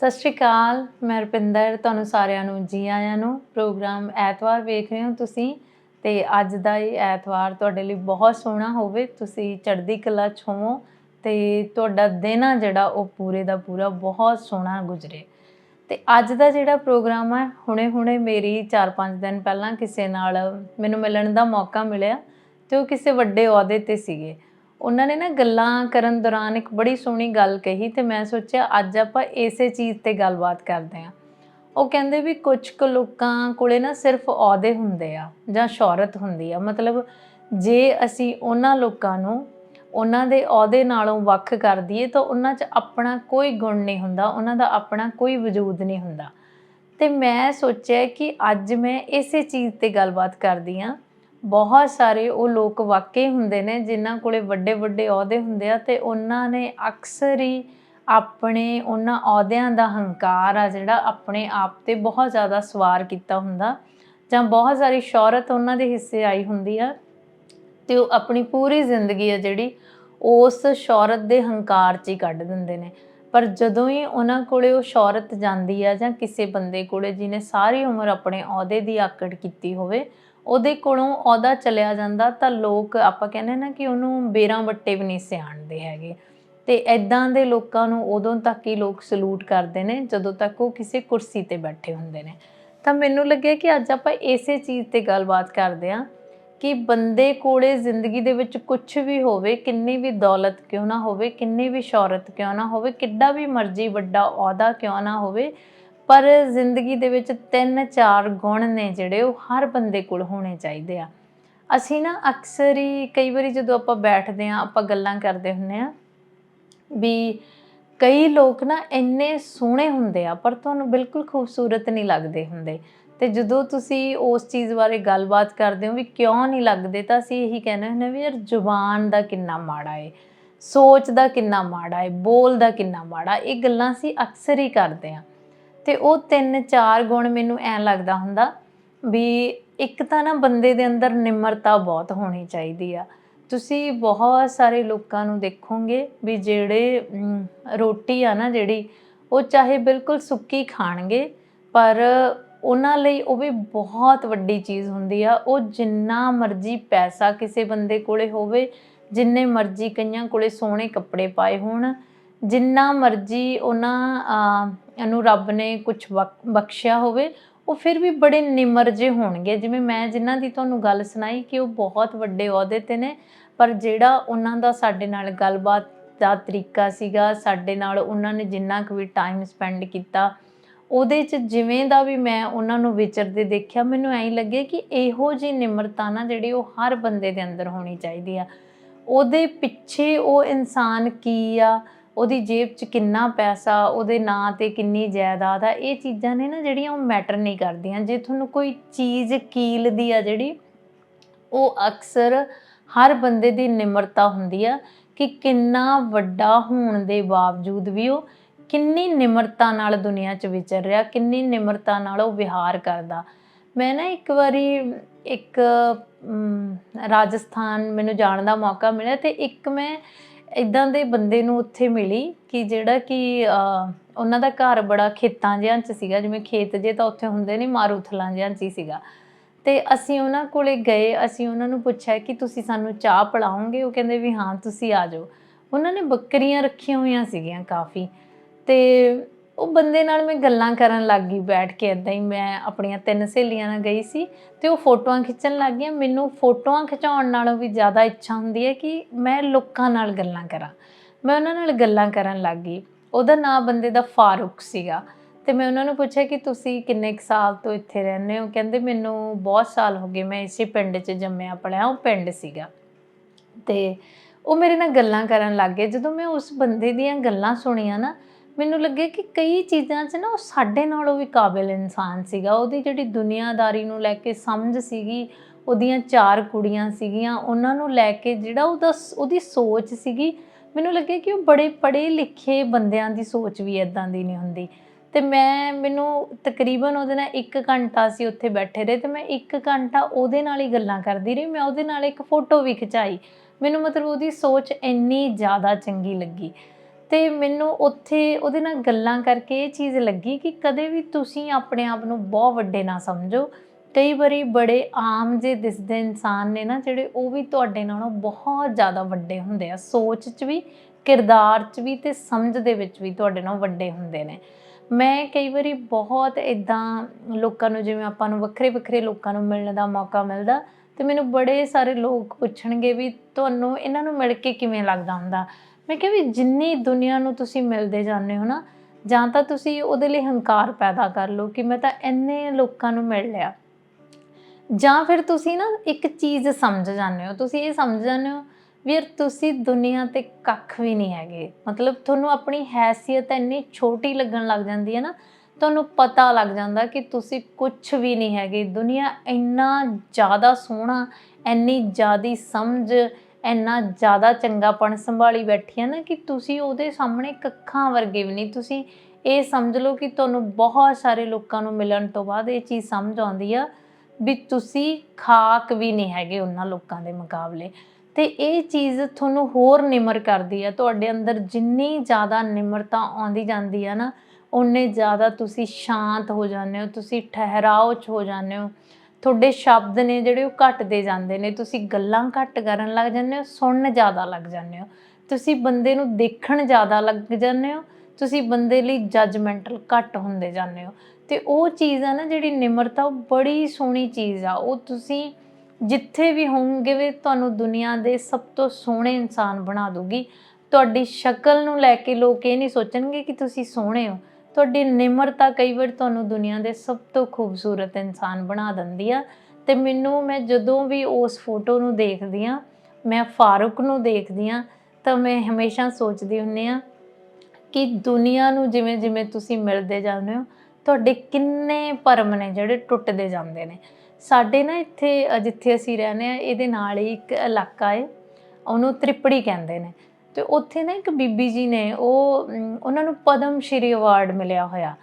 ਸਤਿ ਸ਼੍ਰੀ ਅਕਾਲ, ਮੈਂ ਰੁਪਿੰਦਰ, ਤੁਹਾਨੂੰ ਸਾਰਿਆਂ ਨੂੰ, ਜੀ ਆਇਆਂ ਨੂੰ, ਪ੍ਰੋਗਰਾਮ ਐਤਵਾਰ ਵੇਖ ਰਹੇ ਹੋ ਤੁਸੀਂ, ਤੇ ਅੱਜ ਦਾ ਇਹ ਐਤਵਾਰ ਤੁਹਾਡੇ ਲਈ ਬਹੁਤ ਸੋਹਣਾ ਹੋਵੇ, ਤੁਸੀਂ ਚੜ੍ਹਦੀ ਕਲਾ 'ਚ ਹੋਵੋ, ਤੇ ਤੁਹਾਡਾ ਦਿਨ ਆ ਜਿਹੜਾ, ਉਹ ਪੂਰੇ ਦਾ ਪੂਰਾ ਬਹੁਤ ਸੋਹਣਾ ਗੁਜ਼ਰੇ। ਤੇ ਅੱਜ ਦਾ ਜਿਹੜਾ ਪ੍ਰੋਗਰਾਮ ਹੈ ਹੁਣੇ-ਹੁਣੇ ਮੇਰੀ 4-5 ਦਿਨ ਪਹਿਲਾਂ ਕਿਸੇ ਨਾਲ ਮੈਨੂੰ ਮਿਲਣ ਦਾ ਮੌਕਾ ਮਿਲਿਆ, ਤੇ ਉਹ ਕਿਸੇ ਵੱਡੇ ਅਹੁਦੇ ਤੇ ਸੀਗੇ। ਉਹਨਾਂ ਨੇ ਨਾ ਗੱਲਾਂ ਕਰਨ ਦੌਰਾਨ ਇੱਕ ਬੜੀ ਸੋਹਣੀ ਗੱਲ ਕਹੀ ਤੇ ਮੈਂ ਸੋਚਿਆ ਅੱਜ ਆਪਾਂ ਇਸੇ ਚੀਜ਼ ਤੇ ਗੱਲਬਾਤ ਕਰਦੇ ਹਾਂ। ਉਹ ਕਹਿੰਦੇ ਵੀ ਕੁਝ ਕੁ ਲੋਕਾਂ ਕੋਲੇ ਨਾ ਸਿਰਫ ਅਹੁਦੇ ਹੁੰਦੇ ਆ ਜਾਂ ਸ਼ੌਹਰਤ ਹੁੰਦੀ ਆ। ਮਤਲਬ ਜੇ ਅਸੀਂ ਉਹਨਾਂ ਲੋਕਾਂ ਨੂੰ ਉਹਨਾਂ ਦੇ ਅਹੁਦੇ ਨਾਲੋਂ ਵੱਖ ਕਰ ਦਈਏ ਤਾਂ ਉਹਨਾਂ 'ਚ ਆਪਣਾ ਕੋਈ ਗੁਣ ਨਹੀਂ ਹੁੰਦਾ, ਉਹਨਾਂ ਦਾ ਆਪਣਾ ਕੋਈ ਵਜੂਦ ਨਹੀਂ ਹੁੰਦਾ। ਤੇ ਮੈਂ ਸੋਚਿਆ ਕਿ ਅੱਜ ਮੈਂ ਇਸੇ ਚੀਜ਼ ਤੇ ਗੱਲਬਾਤ ਕਰਦੀ ਆ ਬਹੁਤ ਸਾਰੇ ਉਹ ਲੋਕ ਵਾਕਈ ਹੁੰਦੇ ਨੇ ਜਿਨ੍ਹਾਂ ਕੋਲੇ ਵੱਡੇ ਵੱਡੇ ਅਹੁਦੇ ਹੁੰਦੇ ਆ ਤੇ ਉਹਨਾਂ ਨੇ ਅਕਸਰ ਹੀ ਆਪਣੇ ਉਹਨਾਂ ਅਹੁਦਿਆਂ ਦਾ ਹੰਕਾਰ ਆ ਜਿਹੜਾ ਆਪਣੇ ਆਪ ਤੇ ਬਹੁਤ ਜ਼ਿਆਦਾ ਸਵਾਰ ਕੀਤਾ ਹੁੰਦਾ। ਜਾਂ ਬਹੁਤ ਸਾਰੀ ਸ਼ੌਹਰਤ ਉਹਨਾਂ ਦੇ ਹਿੱਸੇ ਆਈ ਹੁੰਦੀ ਆ ਤੇ ਉਹ ਆਪਣੀ ਪੂਰੀ ਜ਼ਿੰਦਗੀ ਆ ਜਿਹੜੀ ਉਸ ਸ਼ੌਹਰਤ ਦੇ ਹੰਕਾਰ 'ਚ ਹੀ ਕੱਢ ਦਿੰਦੇ ਨੇ। ਪਰ ਜਦੋਂ ਹੀ ਉਹਨਾਂ ਕੋਲੇ ਉਹ ਸ਼ੌਹਰਤ ਜਾਂਦੀ ਆ ਜਾਂ ਕਿਸੇ ਬੰਦੇ ਕੋਲੇ ਜਿਹਨੇ ਸਾਰੀ ਉਮਰ ਆਪਣੇ ਅਹੁਦੇ ਦੀ ਆਕੜ ਕੀਤੀ ਹੋਵੇ ਉਹਦੇ ਕੋਲੋਂ ਅਹੁਦਾ ਚਲਿਆ ਜਾਂਦਾ ਤਾਂ ਲੋਕ ਆਪਾਂ ਕਹਿੰਦੇ ਨਾ ਕਿ ਉਹਨੂੰ ਬੇਰਾਂ ਵੱਟੇ ਵੀ ਨਹੀਂ ਸਿਆਣਦੇ ਹੈਗੇ। ਤੇ ਐਦਾਂ ਦੇ ਲੋਕਾਂ ਨੂੰ ਉਦੋਂ ਤੱਕ ਹੀ ਲੋਕ ਸਲੂਟ ਕਰਦੇ ਨੇ, ਜਦੋਂ ਤੱਕ ਉਹ ਕਿਸੇ ਕੁਰਸੀ ਤੇ ਬੈਠੇ ਹੁੰਦੇ ਨੇ। ਤਾਂ ਮੈਨੂੰ ਲੱਗਿਆ ਕਿ ਅੱਜ ਆਪਾਂ ਇਸੇ ਚੀਜ਼ ਤੇ ਗੱਲਬਾਤ ਕਰਦੇ ਆਂ ਕਿ ਬੰਦੇ ਕੋਲੇ ਜ਼ਿੰਦਗੀ ਦੇ ਵਿੱਚ ਕੁਝ ਵੀ ਹੋਵੇ, ਕਿੰਨੀ ਵੀ ਦੌਲਤ ਕਿਉਂ ਨਾ ਹੋਵੇ, ਕਿੰਨੀ ਵੀ ਸ਼ੌਹਰਤ ਕਿਉਂ ਨਾ ਹੋਵੇ, ਕਿੱਡਾ ਵੀ ਮਰਜ਼ੀ ਵੱਡਾ ਅਹੁਦਾ ਕਿਉਂ ਨਾ ਹੋਵੇ ਪਰ ਜ਼ਿੰਦਗੀ ਦੇ ਵਿੱਚ ਤਿੰਨ ਚਾਰ ਗੁਣ ਨੇ ਜਿਹੜੇ ਉਹ ਹਰ ਬੰਦੇ ਕੋਲ ਹੋਣੇ ਚਾਹੀਦੇ ਆ। ਅਸੀਂ ਨਾ ਅਕਸਰ ਹੀ ਕਈ ਵਾਰੀ ਜਦੋਂ ਆਪਾਂ ਬੈਠਦੇ ਆ ਆਪਾਂ ਗੱਲਾਂ ਕਰਦੇ ਹੁੰਨੇ ਆ ਵੀ ਕਈ ਲੋਕ ਨਾ ਇੰਨੇ ਸੋਹਣੇ ਹੁੰਦੇ ਆ, ਪਰ ਤੁਹਾਨੂੰ ਬਿਲਕੁਲ ਖੂਬਸੂਰਤ ਨਹੀਂ ਲੱਗਦੇ ਹੁੰਦੇ। ਤੇ ਜਦੋਂ ਤੁਸੀਂ ਉਸ ਚੀਜ਼ ਬਾਰੇ ਗੱਲਬਾਤ ਕਰਦੇ ਹੋ ਵੀ ਕਿਉਂ ਨਹੀਂ ਲੱਗਦੇ, ਤਾਂ ਅਸੀਂ ਇਹੀ ਕਹਿੰਦੇ ਹੁੰਦੇ ਵੀ ਯਾਰ ਜ਼ੁਬਾਨ ਦਾ ਕਿੰਨਾ ਮਾੜਾ ਏ, ਸੋਚ ਦਾ ਕਿੰਨਾ ਮਾੜਾ ਏ, ਬੋਲ ਦਾ ਕਿੰਨਾ ਮਾੜਾ, ਇਹ ਗੱਲਾਂ ਅਸੀਂ ਅਕਸਰ ਹੀ ਕਰਦੇ ਆ ਤੇ ਉਹ ਤਿੰਨ ਚਾਰ ਗੁਣ ਮੈਨੂੰ ਐਂ ਲੱਗਦਾ ਹੁੰਦਾ ਵੀ ਇੱਕ ਤਾਂ ਨਾ ਬੰਦੇ ਦੇ ਅੰਦਰ ਨਿਮਰਤਾ ਬਹੁਤ ਹੋਣੀ ਚਾਹੀਦੀ ਆ। ਤੁਸੀਂ ਬਹੁਤ ਸਾਰੇ ਲੋਕਾਂ ਨੂੰ ਦੇਖੋਗੇ ਵੀ ਜਿਹੜੇ ਰੋਟੀ ਆ ਨਾ ਜਿਹੜੀ, ਉਹ ਚਾਹੇ ਬਿਲਕੁਲ ਸੁੱਕੀ ਖਾਣਗੇ, ਪਰ ਉਹਨਾਂ ਲਈ ਉਹ ਵੀ ਬਹੁਤ ਵੱਡੀ ਚੀਜ਼ ਹੁੰਦੀ ਆ। ਉਹ ਜਿੰਨਾ ਮਰਜ਼ੀ ਪੈਸਾ ਕਿਸੇ ਬੰਦੇ ਕੋਲੇ ਹੋਵੇ, ਜਿੰਨੇ ਮਰਜ਼ੀ ਕਈਆਂ ਕੋਲੇ ਸੋਹਣੇ ਕੱਪੜੇ ਪਾਏ ਹੋਣ, ਜਿੰਨਾ ਮਰਜ਼ੀ ਉਹਨਾਂ ਅਹ, ਰੱਬ ਨੇ ਕੁਝ ਬਖਸ਼ਿਆ ਹੋਵੇ ਉਹ ਫਿਰ ਵੀ ਬੜੇ ਨਿਮਰ ਜੇ ਹੋਣਗੇ। ਜਿਵੇਂ ਮੈਂ ਜਿਨ੍ਹਾਂ ਦੀ ਤੁਹਾਨੂੰ ਗੱਲ ਸੁਣਾਈ ਕਿ ਉਹ ਬਹੁਤ ਵੱਡੇ ਅਹੁਦੇ ਤੇ ਨੇ ਪਰ ਜਿਹੜਾ ਉਹਨਾਂ ਦਾ ਸਾਡੇ ਨਾਲ ਗੱਲਬਾਤ ਦਾ ਤਰੀਕਾ ਸੀਗਾ ਸਾਡੇ ਨਾਲ ਉਹਨਾਂ ਨੇ ਜਿੰਨਾ ਕੁ ਵੀ ਟਾਈਮ ਸਪੈਂਡ ਕੀਤਾ ਉਹਦੇ 'ਚ ਜਿਵੇਂ ਦਾ ਵੀ ਮੈਂ ਉਹਨਾਂ ਨੂੰ ਵਿਚਰਦੇ ਦੇਖਿਆ ਮੈਨੂੰ ਐਂ ਲੱਗੇ ਕਿ ਇਹੋ ਜੀ ਨਿਮਰਤਾ ਨਾ ਜਿਹੜੀ ਉਹ ਹਰ ਬੰਦੇ ਦੇ ਅੰਦਰ ਹੋਣੀ ਚਾਹੀਦੀ ਆ। ਉਹਦੇ ਪਿੱਛੇ ਉਹ ਇਨਸਾਨ ਕੀ ਆ? ਉਹਦੀ ਜੇਬ 'ਚ ਕਿੰਨਾ ਪੈਸਾ, ਉਹਦੇ ਨਾਂ ਤੇ ਕਿੰਨੀ ਜਾਇਦਾਦ ਆ, ਇਹ ਚੀਜ਼ਾਂ ਨੇ ਨਾ ਜਿਹੜੀਆਂ ਉਹ ਮੈਟਰ ਨਹੀਂ ਕਰਦੀਆਂ। ਜੇ ਤੁਹਾਨੂੰ ਕੋਈ ਚੀਜ਼ ਕੀਲਦੀ ਆ ਜਿਹੜੀ, ਉਹ ਅਕਸਰ ਹਰ ਬੰਦੇ ਦੀ ਨਿਮਰਤਾ ਹੁੰਦੀ ਆ ਕਿ ਕਿੰਨਾ ਵੱਡਾ ਹੋਣ ਦੇ ਬਾਵਜੂਦ ਵੀ ਉਹ ਕਿੰਨੀ ਨਿਮਰਤਾ ਨਾਲ ਦੁਨੀਆ 'ਚ ਵਿਚਰ ਰਿਹਾ, ਕਿੰਨੀ ਨਿਮਰਤਾ ਨਾਲ ਉਹ ਵਿਹਾਰ ਕਰਦਾ। ਮੈਂ ਨਾ ਇੱਕ ਵਾਰੀ ਇੱਕ ਰਾਜਸਥਾਨ ਮੈਨੂੰ ਜਾਣ ਦਾ ਮੌਕਾ ਮਿਲਿਆ ਤੇ ਇੱਕ ਮੈਂ ਇਦਾਂ ਦੇ ਬੰਦੇ ਨੂੰ ਉੱਥੇ ਮਿਲੀ ਕਿ ਜਿਹੜਾ ਕਿ ਉਹਨਾਂ ਦਾ ਘਰ ਬੜਾ ਖੇਤਾਂ ਜਿਹਾਂ 'ਚ ਸੀਗਾ, ਜਿਵੇਂ ਖੇਤ ਜੇ ਤਾਂ ਉੱਥੇ ਹੁੰਦੇ ਨੇ, ਮਾਰੂਥਲਾਂ ਜਿਹਾਂ 'ਚ ਹੀ ਸੀਗਾ। ਤੇ ਅਸੀਂ ਉਹਨਾਂ ਕੋਲੇ ਗਏ, ਅਸੀਂ ਉਹਨਾਂ ਨੂੰ ਪੁੱਛਿਆ ਕਿ ਤੁਸੀਂ ਸਾਨੂੰ ਚਾਹ ਪਿਲਾਓਗੇ? ਉਹ ਕਹਿੰਦੇ ਵੀ ਹਾਂ, ਤੁਸੀਂ ਆ ਜਾਓ। ਉਹਨਾਂ ਨੇ ਬੱਕਰੀਆਂ ਰੱਖੀਆਂ ਹੋਈਆਂ ਸੀਗੀਆਂ ਕਾਫੀ। ਤੇ ਉਹ ਬੰਦੇ ਨਾਲ ਮੈਂ ਗੱਲਾਂ ਕਰਨ ਲੱਗ ਗਈ ਬੈਠ ਕੇ ਇਦਾਂ ਹੀ ਮੈਂ ਆਪਣੀਆਂ ਤਿੰਨ ਸਹੇਲੀਆਂ ਨਾਲ ਗਈ ਸੀ ਤੇ ਉਹ ਫੋਟੋਆਂ ਖਿੱਚਣ ਲੱਗ ਗਈਆਂ। ਮੈਨੂੰ ਫੋਟੋਆਂ ਖਿਚਾਉਣ ਨਾਲੋਂ ਵੀ ਜ਼ਿਆਦਾ ਇੱਛਾ ਹੁੰਦੀ ਹੈ ਕਿ ਮੈਂ ਲੋਕਾਂ ਨਾਲ ਗੱਲਾਂ ਕਰਾਂ। ਮੈਂ ਉਹਨਾਂ ਨਾਲ ਗੱਲਾਂ ਕਰਨ ਲੱਗ ਗਈ। ਉਹਦਾ ਨਾਂ ਬੰਦੇ ਦਾ ਫਾਰੂਕ ਸੀਗਾ ਤੇ ਮੈਂ ਉਹਨਾਂ ਨੂੰ ਪੁੱਛਿਆ ਕਿ ਤੁਸੀਂ ਕਿੰਨੇ ਕੁ ਸਾਲ ਤੋਂ ਇੱਥੇ ਰਹਿੰਦੇ ਹੋ? ਕਹਿੰਦੇ ਮੈਨੂੰ ਬਹੁਤ ਸਾਲ ਹੋ ਗਏ, ਮੈਂ ਇਸੇ ਪਿੰਡ 'ਚ ਜੰਮਿਆ ਪਲਿਆ ਉਹ ਪਿੰਡ ਸੀਗਾ। ਤੇ ਉਹ ਮੇਰੇ ਨਾਲ ਗੱਲਾਂ ਕਰਨ ਲੱਗ ਗਏ। ਜਦੋਂ ਮੈਂ ਉਸ ਬੰਦੇ ਦੀਆਂ ਗੱਲਾਂ ਸੁਣੀਆਂ ਨਾ ਮੈਨੂੰ ਲੱਗੇ ਕਿ ਕਈ ਚੀਜ਼ਾਂ 'ਚ ਨਾ ਉਹ ਸਾਡੇ ਨਾਲੋਂ ਵੀ ਕਾਬਿਲ ਇਨਸਾਨ ਸੀਗਾ। ਉਹਦੀ ਜਿਹੜੀ ਦੁਨੀਆਦਾਰੀ ਨੂੰ ਲੈ ਕੇ ਸਮਝ ਸੀਗੀ, ਉਹਦੀਆਂ ਚਾਰ ਕੁੜੀਆਂ ਸੀਗੀਆਂ, ਉਹਨਾਂ ਨੂੰ ਲੈ ਕੇ ਜਿਹੜਾ ਉਹਦਾ ਉਹਦੀ ਸੋਚ ਸੀਗੀ, ਮੈਨੂੰ ਲੱਗੇ ਕਿ ਉਹ ਬੜੇ ਪੜ੍ਹੇ ਲਿਖੇ ਬੰਦਿਆਂ ਦੀ ਸੋਚ ਵੀ ਇਦਾਂ ਦੀ ਨਹੀਂ ਹੁੰਦੀ। ਤੇ ਮੈਂ, ਮੈਨੂੰ ਤਕਰੀਬਨ ਉਹਦੇ ਨਾਲ 1 ਘੰਟਾ ਸੀ ਉੱਥੇ ਬੈਠੇ ਰਹੇ ਤੇ ਮੈਂ 1 ਘੰਟਾ ਉਹਦੇ ਨਾਲ ਹੀ ਗੱਲਾਂ ਕਰਦੀ ਰਹੀ। ਮੈਂ ਉਹਦੇ ਨਾਲ ਇੱਕ ਫੋਟੋ ਵੀ ਖਿਚਾਈ। ਮੈਨੂੰ ਮਤਲਬ ਉਹਦੀ ਸੋਚ ਇੰਨੀ ਜ਼ਿਆਦਾ ਚੰਗੀ ਲੱਗੀ। ਤੇ ਮੈਨੂੰ ਉੱਥੇ ਉਹਦੇ ਨਾਲ ਗੱਲਾਂ ਕਰਕੇ ਇਹ ਚੀਜ਼ ਲੱਗੀ ਕਿ ਕਦੇ ਵੀ ਤੁਸੀਂ ਆਪਣੇ ਆਪ ਨੂੰ ਬਹੁਤ ਵੱਡੇ ਨਾ ਸਮਝੋ। ਕਈ ਵਾਰੀ ਬੜੇ ਆਮ ਜੇ ਦਿਸਦੇ ਇਨਸਾਨ ਨੇ ਨਾ ਜਿਹੜੇ ਉਹ ਵੀ ਤੁਹਾਡੇ ਨਾਲੋਂ ਬਹੁਤ ਜ਼ਿਆਦਾ ਵੱਡੇ ਹੁੰਦੇ ਆ। ਸੋਚ 'ਚ ਵੀ, ਕਿਰਦਾਰ 'ਚ ਵੀ ਤੇ ਸਮਝ ਦੇ ਵਿੱਚ ਵੀ ਤੁਹਾਡੇ ਨਾਲੋਂ ਵੱਡੇ ਹੁੰਦੇ ਨੇ। ਮੈਂ ਕਈ ਵਾਰੀ ਬਹੁਤ ਇਦਾਂ ਲੋਕਾਂ ਨੂੰ, ਜਿਵੇਂ ਆਪਾਂ ਨੂੰ ਵੱਖਰੇ ਵੱਖਰੇ ਲੋਕਾਂ ਨੂੰ ਮਿਲਣ ਦਾ ਮੌਕਾ ਮਿਲਦਾ ਤੇ ਮੈਨੂੰ ਬੜੇ ਸਾਰੇ ਲੋਕ ਪੁੱਛਣਗੇ ਵੀ ਤੁਹਾਨੂੰ ਇਹਨਾਂ ਨੂੰ ਮਿਲ ਕੇ ਕਿਵੇਂ ਲੱਗਦਾ ਹੁੰਦਾ? ਮੈਂ ਕਿਹਾ ਵੀ ਜਿੰਨੀ ਦੁਨੀਆ ਨੂੰ ਤੁਸੀਂ ਮਿਲਦੇ ਜਾਂਦੇ ਹੋ ਨਾ, ਜਾਂ ਤਾਂ ਤੁਸੀਂ ਉਹਦੇ ਲਈ ਹੰਕਾਰ ਪੈਦਾ ਕਰ ਲਓ ਕਿ ਮੈਂ ਤਾਂ ਇੰਨੇ ਲੋਕਾਂ ਨੂੰ ਮਿਲ ਲਿਆ। ਜਾਂ ਫਿਰ ਤੁਸੀਂ ਨਾ ਇੱਕ ਚੀਜ਼ ਸਮਝ ਜਾਂਦੇ ਹੋ, ਤੁਸੀਂ ਇਹ ਸਮਝ ਜਾਂਦੇ ਹੋ ਵੀ ਤੁਸੀਂ ਦੁਨੀਆ ਤੇ ਕੱਖ ਵੀ ਨਹੀਂ ਹੈਗੇ। ਮਤਲਬ ਤੁਹਾਨੂੰ ਆਪਣੀ ਹੈਸੀਅਤ ਇੰਨੀ ਛੋਟੀ ਲੱਗਣ ਲੱਗ ਜਾਂਦੀ ਹੈ ਨਾ, ਤੁਹਾਨੂੰ ਪਤਾ ਲੱਗ ਜਾਂਦਾ ਕਿ ਤੁਸੀਂ ਕੁਝ ਵੀ ਨਹੀਂ ਹੈਗੇ। ਦੁਨੀਆ ਇੰਨਾ ਜ਼ਿਆਦਾ ਸੋਹਣਾ, ਇੰਨੀ ਜ਼ਿਆਦੀ ਸਮਝ ਇੰਨਾ ਜ਼ਿਆਦਾ ਚੰਗਾਪਣ ਸੰਭਾਲੀ ਬੈਠੀ ਹੈ ਨਾ ਕਿ ਤੁਸੀਂ ਉਹਦੇ ਸਾਹਮਣੇ ਕੱਖਾਂ ਵਰਗੇ ਵੀ ਨਹੀਂ। ਤੁਸੀਂ ਇਹ ਸਮਝ ਲਓ ਕਿ ਤੁਹਾਨੂੰ ਬਹੁਤ ਸਾਰੇ ਲੋਕਾਂ ਨੂੰ ਮਿਲਣ ਤੋਂ ਬਾਅਦ ਇਹ ਚੀਜ਼ ਸਮਝ ਆਉਂਦੀ ਆ ਵੀ ਤੁਸੀਂ ਖਾਕ ਵੀ ਨਹੀਂ ਹੈਗੇ ਉਹਨਾਂ ਲੋਕਾਂ ਦੇ ਮੁਕਾਬਲੇ। ਤੇ ਇਹ ਚੀਜ਼ ਤੁਹਾਨੂੰ ਹੋਰ ਨਿਮਰ ਕਰਦੀ ਆ, ਤੁਹਾਡੇ ਅੰਦਰ ਜਿੰਨੀ ਜ਼ਿਆਦਾ ਨਿਮਰਤਾ ਆਉਂਦੀ ਜਾਂਦੀ ਆ ਨਾ ਉਨੇ ਜ਼ਿਆਦਾ ਤੁਸੀਂ ਸ਼ਾਂਤ ਹੋ ਜਾਂਦੇ ਹੋ, ਤੁਸੀਂ ਠਹਿਰਾਓ ਚ ਹੋ ਜਾਂਦੇ ਹੋ। ਤੁਹਾਡੇ ਸ਼ਬਦ ਨੇ ਜਿਹੜੇ ਉਹ ਘਟਦੇ ਜਾਂਦੇ ਨੇ, ਤੁਸੀਂ ਗੱਲਾਂ ਘੱਟ ਕਰਨ ਲੱਗ ਜਾਂਦੇ ਹੋ, ਸੁਣਨ ਜ਼ਿਆਦਾ ਲੱਗ ਜਾਂਦੇ ਹੋ। ਤੁਸੀਂ ਬੰਦੇ ਨੂੰ ਦੇਖਣ ਜ਼ਿਆਦਾ ਲੱਗ ਜਾਂਦੇ ਹੋ, ਤੁਸੀਂ ਬੰਦੇ ਲਈ ਜੱਜਮੈਂਟਲ ਘੱਟ ਹੁੰਦੇ ਜਾਂਦੇ ਹੋ। ਤੇ ਉਹ ਚੀਜ਼ ਆ ਨਾ ਜਿਹੜੀ ਨਿਮਰਤਾ, ਉਹ ਬੜੀ ਸੋਹਣੀ ਚੀਜ਼ ਆ। ਉਹ ਤੁਸੀਂ ਜਿੱਥੇ ਵੀ ਹੋਵੋਗੇ ਵੀ ਤੁਹਾਨੂੰ ਦੁਨੀਆ ਦੇ ਸਭ ਤੋਂ ਸੋਹਣੇ ਇਨਸਾਨ ਬਣਾ ਦੂਗੀ ਤੁਹਾਡੀ ਸ਼ਕਲ ਨੂੰ ਲੈ ਕੇ ਲੋਕ ਇਹ ਨਹੀਂ ਸੋਚਣਗੇ ਕਿ ਤੁਸੀਂ ਸੋਹਣੇ ਹੋ। ਤੁਹਾਡੀ ਨਿਮਰਤਾ ਕਈ ਵਾਰ ਤੁਹਾਨੂੰ ਦੁਨੀਆ ਦੇ ਸਭ ਤੋਂ ਖੂਬਸੂਰਤ ਇਨਸਾਨ ਬਣਾ ਦਿੰਦੀ ਆ। ਤੇ ਮੈਨੂੰ ਮੈਂ ਜਦੋਂ ਵੀ ਉਸ ਫੋਟੋ ਨੂੰ ਦੇਖਦੀ ਆ, ਮੈਂ ਫਾਰੂਕ ਨੂੰ ਦੇਖਦੀ ਆ, ਤਾਂ ਮੈਂ ਹਮੇਸ਼ਾ ਸੋਚਦੀ ਹੁੰਨੀ ਆ ਕਿ ਦੁਨੀਆ ਨੂੰ ਜਿਵੇਂ ਜਿਵੇਂ ਤੁਸੀਂ ਮਿਲਦੇ ਜਾਂਦੇ ਹੋ, ਤੁਹਾਡੇ ਕਿੰਨੇ ਭਰਮ ਨੇ ਜਿਹੜੇ ਟੁੱਟਦੇ ਜਾਂਦੇ ਨੇ। ਸਾਡੇ ਨਾ ਇੱਥੇ, ਜਿੱਥੇ ਅਸੀਂ ਰਹਿੰਦੇ ਆ, ਇਹਦੇ ਨਾਲ ਹੀ ਇੱਕ ਇਲਾਕਾ ਹੈ ਉਹਨੂੰ ਤ੍ਰਿਪੜੀ ਕਹਿੰਦੇ ਨੇ। ਤੇ ਉੱਥੇ ਨਾ ਇੱਕ ਬੀਬੀ ਜੀ ਨੇ, ਉਹ ਉਹਨਾਂ ਨੂੰ ਪਦਮ ਸ਼੍ਰੀ ਅਵਾਰਡ ਮਿਲਿਆ ਹੋਇਆ।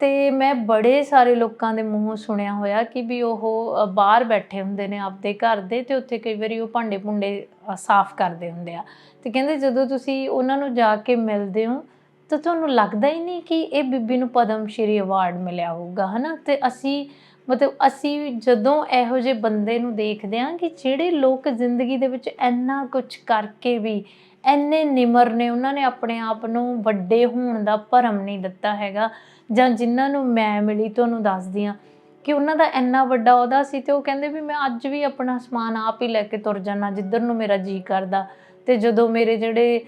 ਤੇ ਮੈਂ ਬੜੇ ਸਾਰੇ ਲੋਕਾਂ ਦੇ ਮੂੰਹੋਂ ਸੁਣਿਆ ਹੋਇਆ ਕਿ ਵੀ ਉਹ ਬਾਹਰ ਬੈਠੇ ਹੁੰਦੇ ਨੇ ਆਪਦੇ ਘਰ ਦੇ ਤੇ ਉੱਥੇ ਕਈ ਵਾਰੀ ਉਹ ਭਾਂਡੇ ਭੁੰਡੇ ਸਾਫ਼ ਕਰਦੇ ਹੁੰਦੇ ਆ। ਤੇ ਕਹਿੰਦੇ ਜਦੋਂ ਤੁਸੀਂ ਉਹਨਾਂ ਨੂੰ ਜਾ ਕੇ ਮਿਲਦੇ ਹੋ, ਤਾਂ ਤੁਹਾਨੂੰ ਲੱਗਦਾ ਹੀ ਨਹੀਂ ਕਿ ਇਹ ਬੀਬੀ ਨੂੰ ਪਦਮ ਸ਼੍ਰੀ ਅਵਾਰਡ ਮਿਲਿਆ ਹੋਊਗਾ, ਹਨਾ? ਤੇ ਅਸੀਂ, ਮਤਲਬ ਅਸੀਂ ਜਦੋਂ ਇਹੋ ਜਿਹੇ ਬੰਦੇ ਨੂੰ ਦੇਖਦੇ ਹਾਂ ਕਿ ਜਿਹੜੇ ਲੋਕ ਜ਼ਿੰਦਗੀ ਦੇ ਵਿੱਚ ਇੰਨਾ ਕੁਝ ਕਰਕੇ ਵੀ ਇੰਨੇ ਨਿਮਰ ਨੇ ਉਹਨਾਂ ਨੇ ਆਪਣੇ ਆਪ ਨੂੰ ਵੱਡੇ ਹੋਣ ਦਾ ਭਰਮ ਨਹੀਂ ਦਿੱਤਾ ਹੈਗਾ। ਜਾਂ ਜਿਨ੍ਹਾਂ ਨੂੰ ਮੈਂ ਮਿਲੀ ਤੁਹਾਨੂੰ ਦੱਸਦੀ ਹਾਂ ਕਿ ਉਹਨਾਂ ਦਾ ਇੰਨਾ ਵੱਡਾ ਅਹੁਦਾ ਸੀ ਤੇ ਉਹ ਕਹਿੰਦੇ ਵੀ ਮੈਂ ਅੱਜ ਵੀ ਆਪਣਾ ਸਮਾਨ ਆਪ ਹੀ ਲੈ ਕੇ ਤੁਰ ਜਾਣਾ ਜਿੱਧਰ ਨੂੰ ਮੇਰਾ ਜੀ ਕਰਦਾ। ਤੇ ਜਦੋਂ ਮੇਰੇ ਜਿਹੜੇ